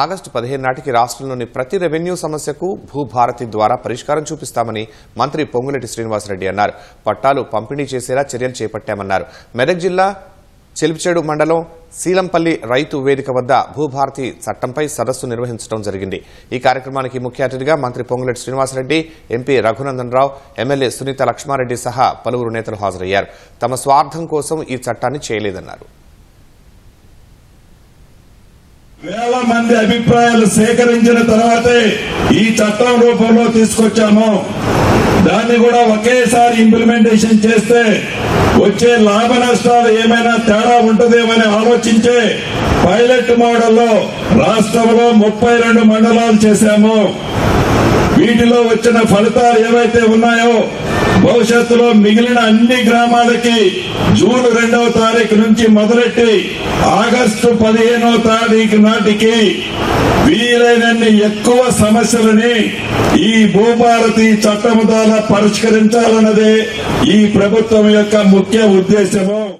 August పదిహేను నాటికి రాష్ట్రంలోని ప్రతి రెవెన్యూ సమస్యకు భూభారతి ద్వారా పరిష్కారం చూపిస్తామని మంత్రి పొంగులేటి శ్రీనివాసరెడ్డి అన్నారు. పట్టాలు పంపిణీ చేసేలా చర్యలు చేపట్టామన్నారు. మెదక్ జిల్లా చెలిపిచేడు మండలం శీలంపల్లి రైతు వేదిక వద్ద భూభారతి చట్టంపై సదస్సు నిర్వహించడం జరిగింది. ఈ కార్యక్రమానికి ముఖ్య అతిథిగా మంత్రి పొంగులెట్టి శ్రీనివాసరెడ్డి ఎంపీ రఘునందన్ రావు ఎమ్మెల్యే సునీత లక్ష్మారెడ్డి సహా పలువురు నేతలు హాజరయ్యారు. తమ స్వార్థం కోసం ఈ చట్టాన్ని చేయలేదన్నారు. వేల మంది అభిప్రాయాలు సేకరించిన తర్వాతే ఈ చట్టం రూపంలో తీసుకొచ్చాము. దాన్ని కూడా ఒకేసారి ఇంప్లిమెంటేషన్ చేస్తే వచ్చే లాభ నష్టాలు ఏమైనా తేడా ఉంటుందేమని ఆలోచించే పైలట్ మోడల్లో రాష్ట్రంలో ముప్పై రెండు మండలాలు చేశాము. వీటిలో వచ్చిన ఫలితాలు ఏవైతే ఉన్నాయో భవిష్యత్తులో మిగిలిన అన్ని గ్రామాలకి జూన్ రెండవ తారీఖు నుంచి మొదలెట్టి ఆగస్టు పదిహేనవ తారీఖు నాటికి వీలైనన్ని ఎక్కువ సమస్యలని ఈ భూభారతి చట్టం ద్వారా పరిష్కరించాలన్నదే ఈ ప్రభుత్వం యొక్క ముఖ్య ఉద్దేశము.